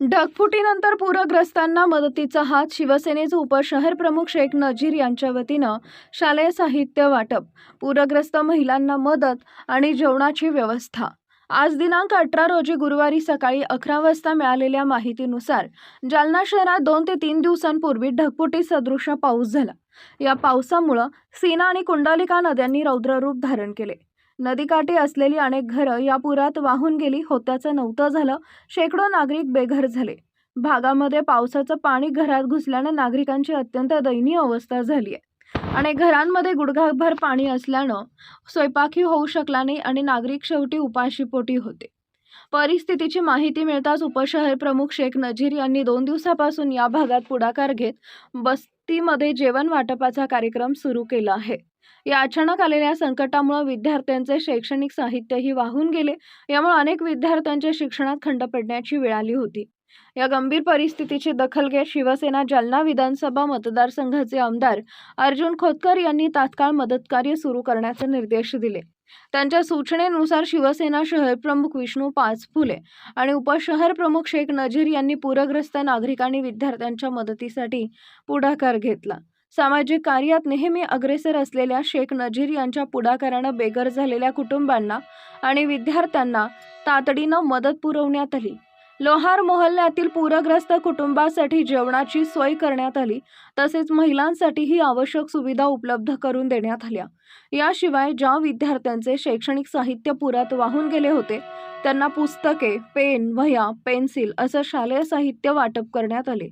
ढगफुटीनंतर पूरग्रस्तांना मदतीचा हात शिवसेनेचे उपशहर प्रमुख शेख नजीर यांच्या वतीनं शालेय साहित्य वाटप पूरग्रस्त महिलांना मदत आणि जेवणाची व्यवस्था. आज दिनांक अठरा रोजी गुरुवारी सकाळी अकरा वाजता मिळालेल्या माहितीनुसार जालना शहरात दोन ते तीन दिवसांपूर्वी ढगफुटी सदृश पाऊस झाला. या पावसामुळं सीना आणि कुंडालिका नद्यांनी रौद्ररूप धारण केले. नदीकाठी असलेली अनेक घरं या पुरात वाहून गेली होत्याचं नव्हतं झालं. शेकडो नागरिक बेघर झाले. भागामध्ये पावसाचं पाणी घरात घुसल्यानं नागरिकांची अत्यंत दयनीय अवस्था झाली आहे. आणि घरांमध्ये गुडघाभर पाणी असल्यानं स्वयंपाकही होऊ शकला नाही आणि नागरिक शेवटी उपाशीपोटी होते. परिस्थितीची माहिती मिळताच उपशहर प्रमुख शेख नजीर यांनी दोन दिवसापासून या भागात पुढाकार घेत बस बस्तीमध्ये जेवण वाटपाचा कार्यक्रम सुरू केला आहे. या अचानक आलेल्या संकटामुळे विद्यार्थ्यांचे शैक्षणिक साहित्यही वाहून गेले. यामुळे अनेक विद्यार्थ्यांच्या शिक्षणात खंड पडण्याची वेळ आली होती. या गंभीर परिस्थितीची दखल घेत शिवसेना जालना विधानसभा मतदारसंघाचे आमदार अर्जुन खोतकर यांनी तात्काळ मदतकार्य सुरू करण्याचे निर्देश दिले. त्यांच्या सूचनेनुसार शिवसेना शहर प्रमुख विष्णू पाचफुले आणि उपशहर प्रमुख शेख नजीर यांनी पूरग्रस्त नागरिकांनी विद्यार्थ्यांच्या मदतीसाठी पुढाकार घेतला. सामाजिक कार्यात नेहमी अग्रेसर असलेल्या शेख नजीर यांच्या पुढाकारानं बेघर झालेल्या कुटुंबांना आणि विद्यार्थ्यांना तातडीनं मदत पुरवण्यात आली लोहार मोहल्ल्यातील पूरग्रस्त कुटुंबासाठी जेवणाची सोय करण्यात आली तसेच महिलांसाठीही आवश्यक सुविधा उपलब्ध करून देण्यात आल्या. याशिवाय ज्या विद्यार्थ्यांचे शैक्षणिक साहित्य पुरात वाहून गेले होते त्यांना पुस्तके पेन वह्या पेन्सिल असं शालेय साहित्य वाटप करण्यात आले.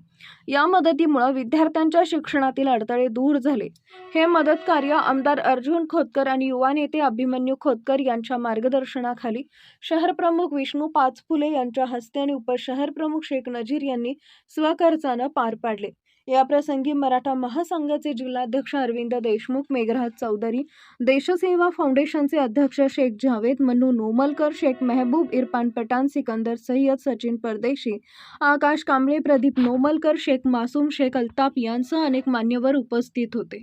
या मदतीमुळं विद्यार्थ्यांच्या शिक्षणातील अडथळे दूर झाले. हे मदत कार्य आमदार अर्जुन खोतकर आणि युवा नेते अभिमन्यू खोतकर यांच्या मार्गदर्शनाखाली शहर प्रमुख विष्णू पाचफुले यांच्या हस्ते आणि उपशहर प्रमुख शेख नजीर यांनी स्वखर्चानं पार पाडले. या प्रसंगी मराठा महासंघाचे जिल्हाध्यक्ष अरविंद देशमुख मेघराज चौधरी देशसेवा फाउंडेशनचे अध्यक्ष शेख जावेद मनू नोमलकर शेख मेहबूब इरफान पठाण सिकंदर सय्यद सचिन परदेशी आकाश कांबळे प्रदीप नोमलकर शेख मासूम शेख अल्ताप यांसह अनेक मान्यवर उपस्थित होते.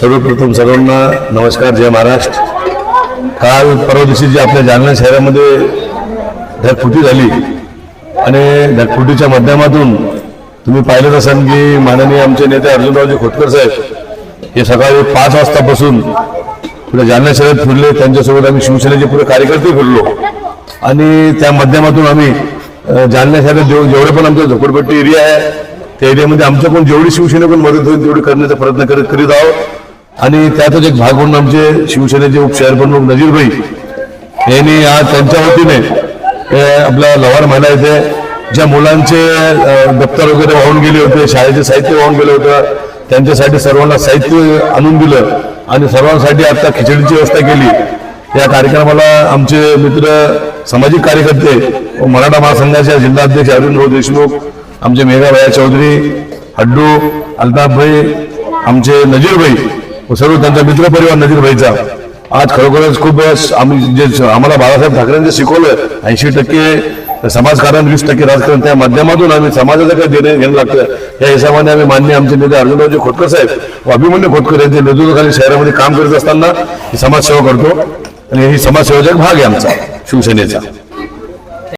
सर्वप्रथम सर्वांना नमस्कार जय महाराष्ट्र. काल परवा दिवशी जी आपल्या जालना शहरामध्ये ढगफुटी झाली आणि ढगफुटीच्या माध्यमातून तुम्ही पाहिलं असाल की माननीय आमचे नेते अर्जुनरावजी खोतकर साहेब हे सकाळी पाच वाजतापासून पुढे जालना शहरात फिरले. त्यांच्यासोबत आम्ही शिवसेनेचे पुढे कार्यकर्ते फिरलो. आणि त्या माध्यमातून आम्ही जालना शहरात जेव जेवढे पण आमचा झोपडपट्टी एरिया आहे त्या एरियामध्ये आमच्याकडून जेवढी शिवसेनेकडून मदत होईल तेवढी करण्याचा प्रयत्न करत करीत आहोत. आणि त्यातच एक भाग म्हणून आमचे शिवसेनेचे उपशहर प्रमुख नजीरभाई यांनी आज त्यांच्या वतीने अ, आपल्या लवार महिला येथे ज्या मुलांचे दप्तर वगैरे वाहून गेले होते शाळेचे साहित्य वाहून गेलं होतं त्यांच्यासाठी सर्वांना साहित्य आणून दिलं आणि सर्वांसाठी आता खिचडीची व्यवस्था केली. या कार्यक्रमाला आमचे मित्र सामाजिक कार्यकर्ते व मराठा महासंघाच्या जिल्हाध्यक्ष अरविंद देशमुख आमचे मेघाभया चौधरी हड्डू अल्ताफभाई आमचे नजीरभाई व सर्व त्यांचा मित्रपरिवार नजीरभाईचा. आज खरोखरच खूप आम्ही जे आम्हाला बाळासाहेब ठाकरेंचे शिकवलं ऐंशी टक्के समाजकारण वीस टक्के राजकारण त्या माध्यमातून आम्ही समाजाचं काय देणं घेणं लागतं. या हिशोबाने आम्ही मान्य आमचे नेते अर्जुनरावजी खोतकर साहेब व अभिमन्यू खोतकर यांच्या नेतृत्वाखाली शहरामध्ये काम करत असताना समाजसेवा करतो. आणि ही समाजसेवेचा एक भाग आहे आमचा शिवसेनेचा.